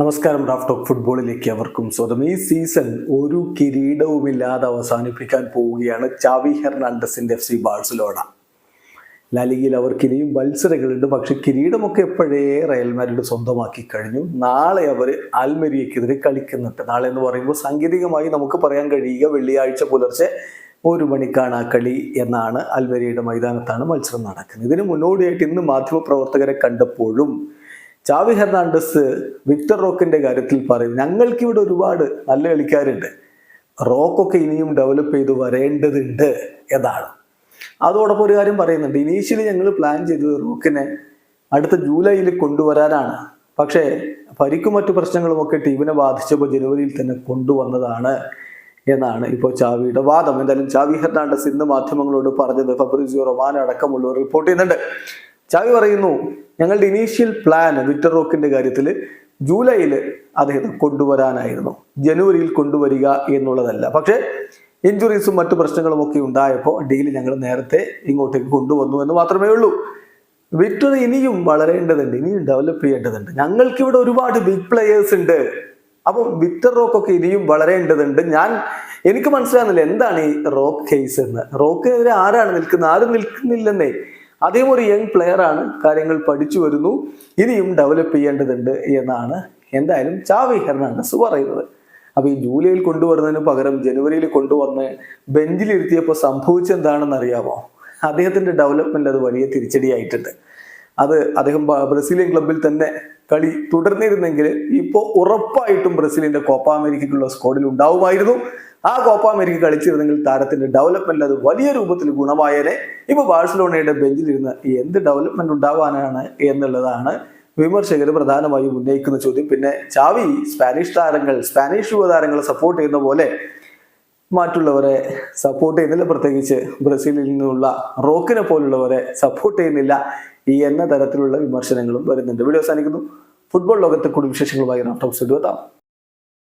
നമസ്കാരം Raf talk ഫുട്ബോളിലേക്ക് അവർക്കും സ്വതം ഈ സീസൺ ഒരു കിരീടവുമില്ലാതെ അവസാനിപ്പിക്കാൻ പോവുകയാണ് ചാവി ഹെർണാണ്ടസിന്റെ എഫ് സി ബാഴ്സലോണ. ലാലിഗയിൽ അവർക്ക് ഇനിയും മത്സരങ്ങളുണ്ട്. പക്ഷെ കിരീടമൊക്കെ എപ്പോഴേ റയൽ മാഡ്രിഡ് സ്വന്തമാക്കി കഴിഞ്ഞു. നാളെ അവർ ആൽമരിയക്കെതിരെ കളിക്കുന്നുണ്ട്. നാളെ എന്ന് പറയുമ്പോൾ സാങ്കേതികമായി നമുക്ക് പറയാൻ കഴിയുക വെള്ളിയാഴ്ച പുലർച്ചെ ഒരു മണിക്കാണ് ആ കളി എന്നാണ് അൽമരിയുടെ മൈതാനത്താണ് മത്സരം നടക്കുന്നത്. ഇതിന് മുന്നോടിയായിട്ട് ഇന്ന് മാധ്യമപ്രവർത്തകരെ കണ്ടപ്പോഴും ചാവി ഹെർണാണ്ടസ് വിക്ടർ റോക്കിന്റെ കാര്യത്തിൽ പറയും ഞങ്ങൾക്കിവിടെ ഒരുപാട് നല്ല കളിക്കാരുണ്ട്. റോക്കൊക്കെ ഇനിയും ഡെവലപ്പ് ചെയ്ത് വരേണ്ടതുണ്ട് എന്നാണ്. അതോടൊപ്പം ഒരു കാര്യം പറയുന്നുണ്ട് ഇനീഷ്യലി ഞങ്ങൾ പ്ലാൻ ചെയ്തത് റോക്കിനെ അടുത്ത ജൂലൈയിൽ കൊണ്ടുവരാനാണ്. പക്ഷേ പരിക്കും മറ്റു പ്രശ്നങ്ങളും ഒക്കെ ടീമിനെ ബാധിച്ചപ്പോൾ ജനുവരിയിൽ തന്നെ കൊണ്ടുവന്നതാണ് എന്നാണ് ഇപ്പോൾ ചാവിയുടെ വാദം. എന്തായാലും ചാവി ഹെർണാണ്ടസ് ഇന്ന് മാധ്യമങ്ങളോട് പറഞ്ഞത് ഫബ്രിസിയോ റൊമാൻ അടക്കമുള്ളവർ റിപ്പോർട്ട് ചെയ്യുന്നുണ്ട്. ചാവി പറയുന്നു ഞങ്ങളുടെ ഇനീഷ്യൽ പ്ലാൻ വിക്ടർ റോക്കിന്റെ കാര്യത്തിൽ ജൂലൈയിൽ അദ്ദേഹത്തെ കൊണ്ടുവരാനായിരുന്നു. ജനുവരിയിൽ കൊണ്ടുവരിക എന്നുള്ളതല്ല. പക്ഷേ ഇഞ്ചുറീസും മറ്റു പ്രശ്നങ്ങളും ഒക്കെ ഉണ്ടായപ്പോൾ ഡീൽ ഞങ്ങൾ നേരത്തെ ഇങ്ങോട്ടേക്ക് കൊണ്ടുവന്നു എന്ന് മാത്രമേ ഉള്ളൂ. വിക്ടർ ഇനിയും വളരേണ്ടതുണ്ട് ഇനിയും ഡെവലപ്പ് ചെയ്യേണ്ടതുണ്ട്. ഞങ്ങൾക്കിവിടെ ഒരുപാട് ബിഗ് പ്ലെയേഴ്സ് ഉണ്ട്. അപ്പം വിക്ടർ റോക്കൊക്കെ ഇനിയും വളരേണ്ടതുണ്ട്. ഞാൻ എനിക്ക് മനസ്സിലാകുന്നില്ല എന്താണ് ഈ റോക്ക് കേസ് എന്ന്. റോക്കിനെതിരെ ആരാണ് നിൽക്കുന്നത്? ആരും നിൽക്കുന്നില്ലെന്നേ. അദ്ദേഹം ഒരു യങ് പ്ലെയർ ആണ്. കാര്യങ്ങൾ പഠിച്ചു വരുന്നു. ഇനിയും ഡെവലപ്പ് ചെയ്യേണ്ടതുണ്ട് എന്നാണ് എന്തായാലും ചാവി ഹെർണാണ്ടസ് പറയുന്നത്. അപ്പൊ ഈ ജൂലൈയിൽ കൊണ്ടുവരുന്നതിന് പകരം ജനുവരിയിൽ കൊണ്ടുവന്ന് ബെഞ്ചിലിരുത്തിയപ്പോൾ സംഭവിച്ചെന്താണെന്ന് അറിയാമോ അദ്ദേഹത്തിന്റെ ഡെവലപ്മെന്റ് അത് വലിയ തിരിച്ചടിയായിട്ടുണ്ട്. അത് അദ്ദേഹം ബ്രസീലിയൻ ക്ലബിൽ തന്നെ കളി തുടർന്നിരുന്നെങ്കിൽ ഇപ്പോൾ ഉറപ്പായിട്ടും ബ്രസീലിന്റെ കോപ്പ അമേരിക്കയ്ക്കുള്ള സ്ക്വാഡിൽ ഉണ്ടാവുമായിരുന്നു. ആ കോപ്പ അമേരിക്ക കളിച്ചിരുന്നെങ്കിൽ താരത്തിന്റെ ഡെവലപ്മെന്റ് അത് വലിയ രൂപത്തിൽ ഗുണമായേനെ. ഇപ്പൊ ബാഴ്സലോണയുടെ ബെഞ്ചിലിരുന്ന് എന്ത് ഡെവലപ്മെന്റ് ഉണ്ടാവാനാണ് എന്നുള്ളതാണ് വിമർശകർ പ്രധാനമായും ഉന്നയിക്കുന്ന ചോദ്യം. പിന്നെ ചാവി സ്പാനിഷ് താരങ്ങൾ സ്പാനിഷ് യുവതാരങ്ങളെ സപ്പോർട്ട് ചെയ്യുന്ന പോലെ മറ്റുള്ളവരെ സപ്പോർട്ട് ചെയ്യുന്നില്ല. പ്രത്യേകിച്ച് ബ്രസീലിൽ നിന്നുള്ള റോക്കിനെ പോലുള്ളവരെ സപ്പോർട്ട് ചെയ്യുന്നില്ല എന്ന തരത്തിലുള്ള വിമർശനങ്ങളും വരുന്നുണ്ട്. വീഡിയോ അവസാനിക്കുന്നു. ഫുട്ബോൾ ലോകത്തെ കൂടുതൽ വിശേഷങ്ങളുമായി റാഫ്റ്റോക്സ് എത്താം